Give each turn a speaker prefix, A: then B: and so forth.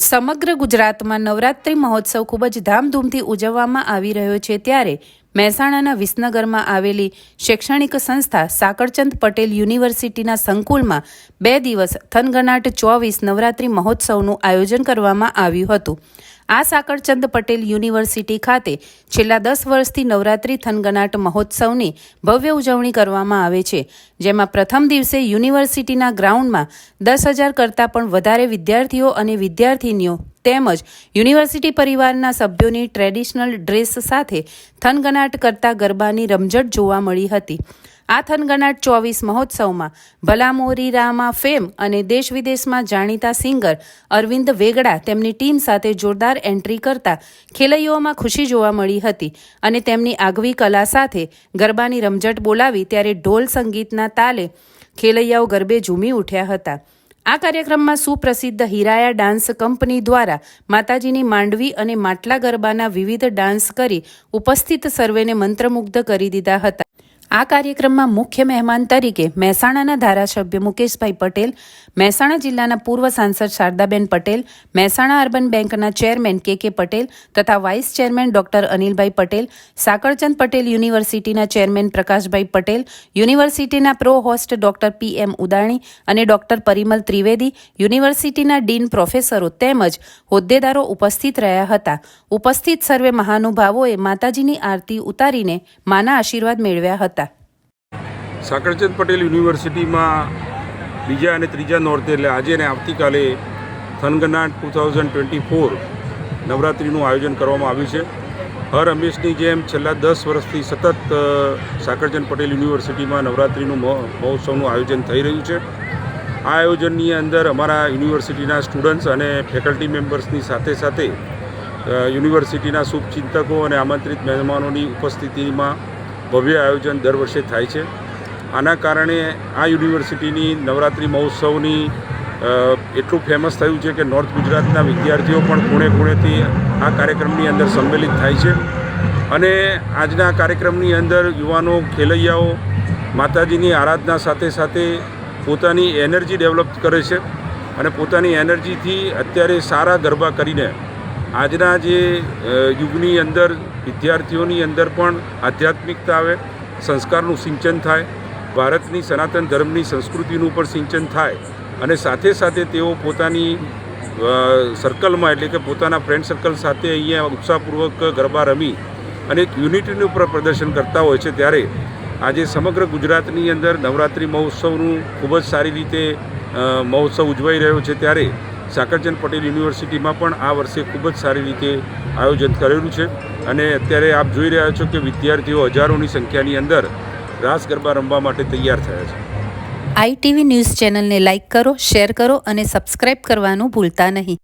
A: સમગ્ર ગુજરાતમાં નવરાત્રિ મહોત્સવ ખૂબ જ ધામધૂમથી ઉજવવામાં આવી રહ્યો છે ત્યારે મહેસાણાના વિસનગરમાં આવેલી શૈક્ષણિક સંસ્થા સાકરચંદ પટેલ યુનિવર્સિટીના સંકુલમાં બે દિવસ થનગનાટ ચોવીસ નવરાત્રિ મહોત્સવનું આયોજન કરવામાં આવ્યું હતું. આ સાકરચંદ પટેલ યુનિવર્સિટી ખાતે છેલ્લા દસ વર્ષથી નવરાત્રી થનગનાટ મહોત્સવની ભવ્ય ઉજવણી કરવામાં આવે છે, જેમાં પ્રથમ દિવસે યુનિવર્સિટીના ગ્રાઉન્ડમાં દસ હજાર કરતાં પણ વધારે વિદ્યાર્થીઓ અને વિદ્યાર્થીનીઓ તેમજ યુનિવર્સિટી પરિવારના સભ્યોની ટ્રેડિશનલ ડ્રેસ સાથે થનગનાટ કરતા ગરબાની રમઝટ જોવા મળી હતી. આ થનગનાટ ચોવીસ મહોત્સવમાં ભલામોરી રામા ફેમ અને દેશ વિદેશમાં જાણીતા સિંગર અરવિંદ વેગડા તેમની ટીમ સાથે જોરદાર એન્ટ્રી કરતા ખેલૈયાઓમાં ખુશી જોવા મળી હતી અને તેમની આગવી કલા સાથે ગરબાની રમઝટ બોલાવી ત્યારે ઢોલ સંગીતના તાલે ખેલૈયાઓ ગરબે ઝૂમી ઉઠ્યા હતા. આ કાર્યક્રમમાં સુપ્રસિદ્ધ હિરાયા ડાન્સ કંપની દ્વારા માતાજીની માંડવી અને માટલા ગરબાના વિવિધ ડાન્સ કરી ઉપસ્થિત સર્વેને મંત્રમુગ્ધ કરી દીધા હતા. આ કાર્યક્રમમાં મુખ્ય મહેમાન તરીકે મહેસાણાના ધારાસભ્ય મુકેશભાઈ પટેલ, મહેસાણા જિલ્લાના પૂર્વ સાંસદ શારદાબેન પટેલ, મહેસાણા અર્બન બેંકના ચેરમેન કે કે પટેલ તથા vice chairman doctor Anilbhai Patel, Sakarchand Patel યુનિવર્સિટીના ચેરમેન પ્રકાશભાઈ પટેલ, યુનિવર્સિટીના provost doctor P M Udani અને ડોક્ટર પરિમલ ત્રિવેદી, યુનિવર્સિટીના ડીન પ્રોફેસરો તેમજ હોદ્દેદારો ઉપસ્થિત રહ્યા હતા. ઉપસ્થિત સર્વે મહાનુભાવોએ માતાજીની આરતી ઉતારીને માના આશીર્વાદ મેળવ્યા હતા.
B: સાકરચંદ પટેલ યુનિવર્સિટીમાં બીજા અને ત્રીજા નોરતે, એટલે આજે અને આવતીકાલે Thanganat two thousand twenty four નવરાત્રિનું આયોજન કરવામાં આવ્યું છે. હર હંમેશની જેમ છેલ્લા દસ વર્ષથી સતત સાકરચંદ પટેલ યુનિવર્સિટીમાં નવરાત્રિનું મહો- મહોત્સવનું આયોજન થઈ રહ્યું છે. આ આયોજનની અંદર અમારા યુનિવર્સિટીના સ્ટુડન્ટ્સ અને ફેકલ્ટી મેમ્બર્સની સાથે સાથે યુનિવર્સિટીના શુભચિંતકો અને આમંત્રિત મહેમાનોની ઉપસ્થિતિમાં ભવ્ય આયોજન દર વર્ષે થાય છે. આના કારણે આ યુનિવર્સિટીની નવરાત્રિ મહોત્સવની એટલું ફેમસ થયું છે કે નોર્થ ગુજરાતના વિદ્યાર્થીઓ પણ ખૂણે ખૂણેથી આ કાર્યક્રમની અંદર સંમેલિત થાય છે. અને આજના કાર્યક્રમની અંદર યુવાનો, ખેલૈયાઓ, માતાજીની આરાધના સાથે સાથે પોતાની એનર્જી ડેવલપ કરે છે અને પોતાની એનર્જીથી અત્યારે સારા ગરબા કરીને આજના જે યુગની અંદર વિદ્યાર્થીઓની અંદર પણ આધ્યાત્મિકતા આવે, સંસ્કારનું સિંચન થાય ભારતની સનાતન ધર્મની સંસ્કૃતિનું પણ સિંચન થાય અને સાથે સાથે તેઓ પોતાની સર્કલમાં એટલે કે પોતાના ફ્રેન્ડ સર્કલ સાથે અહીંયા ઉત્સાહપૂર્વક ગરબા રમી અને એક યુનિટીનું ઉપર પ્રદર્શન કરતા હોય છે. ત્યારે આજે સમગ્ર ગુજરાતની અંદર નવરાત્રિ મહોત્સવનું ખૂબ જ સારી રીતે મહોત્સવ ઉજવાઈ રહ્યો છે. ત્યારે સાકરચંદ પટેલ યુનિવર્સિટીમાં પણ આ વર્ષે ખૂબ જ સારી રીતે આયોજન કરેલું છે. અને અત્યારે આપ જોઈ રહ્યા છો કે વિદ્યાર્થીઓ હજારોની સંખ્યાની અંદર રાસ ગરબા રમવા માટે તૈયાર થયા છે.
A: આઈટીવી ન્યૂઝ ચેનલને લાઇક કરો, શેર કરો અને સબસ્ક્રાઇબ કરવાનું ભૂલતા નહીં.